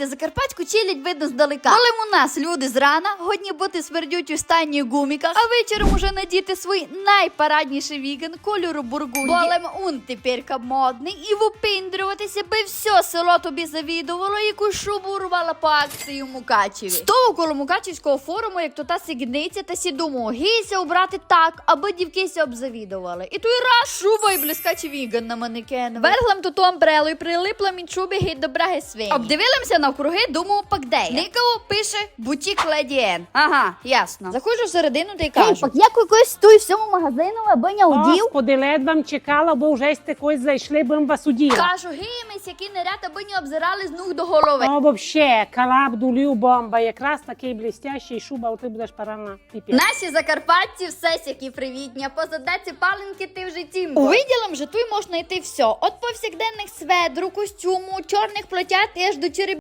Знаєте, закарпатську челядь видно здалека. Коли у нас люди зрана годні бути смердють у стані гуміках, а вечором уже надіти свій найпарадніший віген кольору бургунді. Болем он теперка модний і випіндрюватися, би все село тобі завідувало, яку шубу урвала по акції у Мукачеві. Стову коло Мукачівського форуму, як то та сігниця та сідуму, гійся убрати так, аби дівкися обзавідували. І той раз шуба і блискачий віган на манекен. Верглам ту ту амбрелу і прилипла від шуби геть до браги свині. Обдивилимся навкруги, думав пакдея. Никого пише бутік Ледіен. Ага, ясно. Заходжу всередину та й Ей, кажу. пак як якось той всьому магазину, аби не удів. Господи, лед вам чекала, бо вже сте когось зайшли, бим вас уділа. Кажу, гімець, який наряд, аби не обзирали з ног до голови. Ну, вообще, калаб, дулю, бомба, якраз такий блістящий шуба, от ти будеш парана піпі. Наші закарпатці все сякі привітні, а по задачі паленки ти в житті. У виділам же тут можна йти все. От повсякденних сведру, костюму, чорних плотят і аж до череп.